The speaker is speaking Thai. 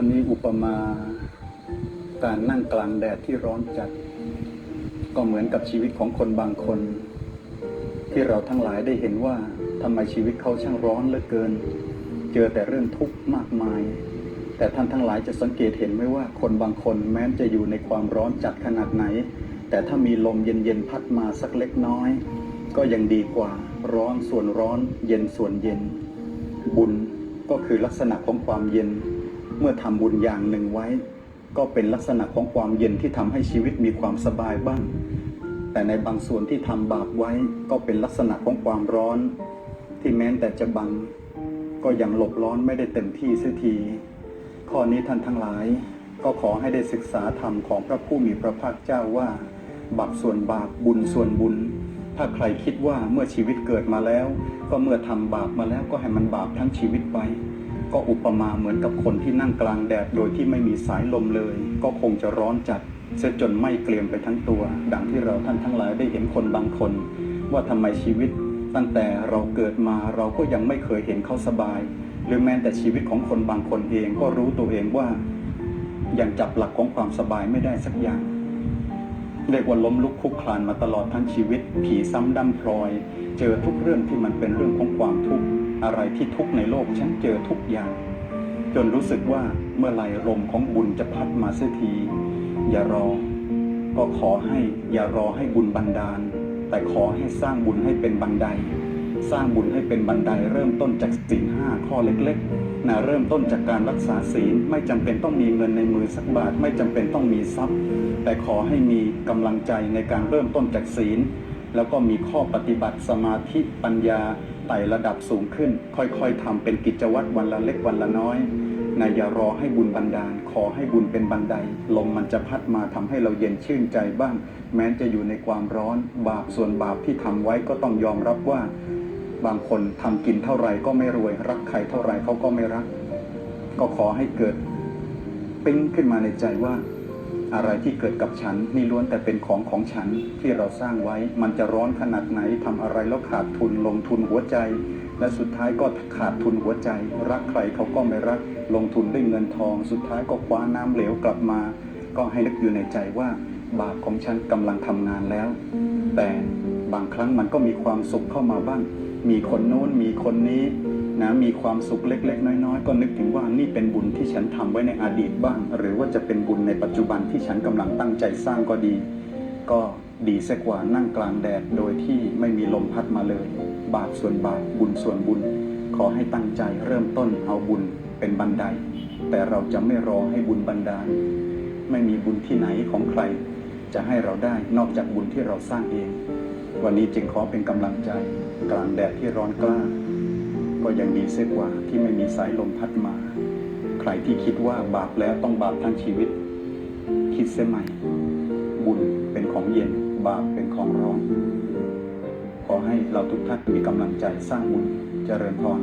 วันนี้อุปมาการนั่งกลางแดดที่ร้อนจัด ก็เหมือนกับชีวิตของคนบางคน ที่เราทั้งหลายได้เห็นว่าทำไมชีวิตเขาช่างร้อนเหลือเกิน เจอแต่เรื่องทุกข์มากมาย แต่ท่านทั้งหลายจะสังเกตเห็นไหมว่าคนบางคนแม้จะอยู่ในความร้อนจัดขนาดไหน แต่ถ้ามีลมเย็นๆพัดมาสักเล็กน้อย ก็ยังดีกว่าร้อนส่วนร้อน เย็นส่วนเย็น บุญก็คือลักษณะของความเย็น เมื่อทำบุญอย่างหนึ่งไว้ ก็เป็นลักษณะของความเย็นที่ทำให้ชีวิตมีความสบายบ้าง แต่ในบางส่วนที่ทำบาปไว้ก็เป็นลักษณะของความร้อน ที่แม้แต่จะบัง ก็ยังหลบร้อนไม่ได้เต็มที่เสียที ข้อนี้ท่านทั้งหลาย ก็ขอให้ได้ศึกษาธรรมของพระผู้มีพระภาคเจ้าว่า บาปส่วนบาปบุญส่วนบุญ ถ้าใครคิดว่าเมื่อชีวิตเกิดมาแล้ว ก็เมื่อทำบาปมาแล้วก็ให้มันบาปทั้งชีวิตไป ก็อุปมาเหมือนกับคนที่นั่งกลางแดดโดยที่ไม่มีสายลมเลย ก็คงจะร้อนจัดเสียจนไม่เกลียมไปทั้งตัว ดังที่เราท่านทั้งหลายได้เห็นคนบางคน ว่าทำไมชีวิต ตั้งแต่เราเกิดมาเราก็ยังไม่เคยเห็นเขาสบาย หรือแม้แต่ชีวิตของคนบางคนเองก็รู้ตัวเองว่ายังจับหลักของความสบายไม่ได้สักอย่างเรียกว่าล้มลุกคลุกคลานมาตลอดทั้งชีวิต ผีซ้ำดำพลอย เจอทุกเรื่องที่มันเป็นเรื่องของความทุกข์ อะไรที่ทุกในโลกฉันเจอทุกอย่าง จนรู้สึกว่าเมื่อไหร่ลมของบุญจะพัดมาเสียที อย่ารอ ก็ขอให้อย่ารอให้บุญบันดาล แต่ขอให้สร้างบุญให้เป็นบันได สร้างบุญให้เป็นบันไดเริ่มต้นจากศีลห้าข้อเล็กๆนะเริ่มต้นจากการรักษาศีลไม่จำเป็นต้องมีเงินในมือสักบาทไม่จำเป็นต้องมีทรัพย์ แต่ขอให้มีกำลังใจในการเริ่มต้นจากศีลแล้วก็มีข้อปฏิบัติสมาธิปัญญา ไต่ระดับสูงขึ้น ค่อยๆทำเป็นกิจวัตรวันละเล็กวันละน้อยนะอย่ารอให้บุญบันดาล ขอให้บุญเป็นบันได ลมมันจะพัดมาทำให้เราเย็นชื่นใจบ้าง แม้จะอยู่ในความร้อน บาปส่วนบาปที่ทำไว้ก็ต้องยอมรับว่า บางคนทำกินเท่าไหร่ก็ไม่รวย รักใครเท่าไหร่เขาก็ไม่รัก ก็ขอให้เกิด ปิ้งขึ้นมาในใจว่า อะไรที่เกิดกับฉันนี่ล้วนแต่เป็นของของฉันที่เราสร้างไว้ มันจะร้อนขนาดไหนทำอะไรแล้วขาดทุนลงทุนหัวใจ และสุดท้ายก็ขาดทุนหัวใจ รักใครเขาก็ไม่รัก ลงทุนด้วยเงินทอง สุดท้ายก็คว้าน้ำเหลวกลับมา ก็ให้นึกอยู่ในใจว่าบาปของฉันกำลังทำงานแล้ว แต่บางครั้งมันก็มีความสุขเข้ามาบ้าง มีคนโน้นมีคนนี้นะมีความสุขเล็ก ๆ น้อย ๆ ก็นึกถึงว่านี่เป็นบุญที่ฉันทำไว้ในอดีตบ้าง หรือว่าจะเป็นบุญในปัจจุบันที่ฉันกำลังตั้งใจสร้างก็ดี ก็ดีเสียกว่านั่งกลางแดดโดยที่ไม่มีลมพัดมาเลย บาปส่วนบาปบุญส่วนบุญ ขอให้ตั้งใจเริ่มต้นเอาบุญเป็นบันได แต่เราจะไม่รอให้บุญบันดาลไม่มีบุญที่ไหนของใคร จะให้เราได้นอกจากบุญที่เราสร้างเอง วันนี้จึงขอเป็นกำลังใจกลางแดดที่ร้อนกล้า ก็ยังดีเสียกว่าที่ไม่มีสายลมพัดมา ใครที่คิดว่าบาปแล้วต้องบาปทั้งชีวิต คิดเสียใหม่ บุญเป็นของเย็นบาปเป็นของร้อนขอให้เราทุกท่านมีกำลังใจสร้างบุญเจริญพร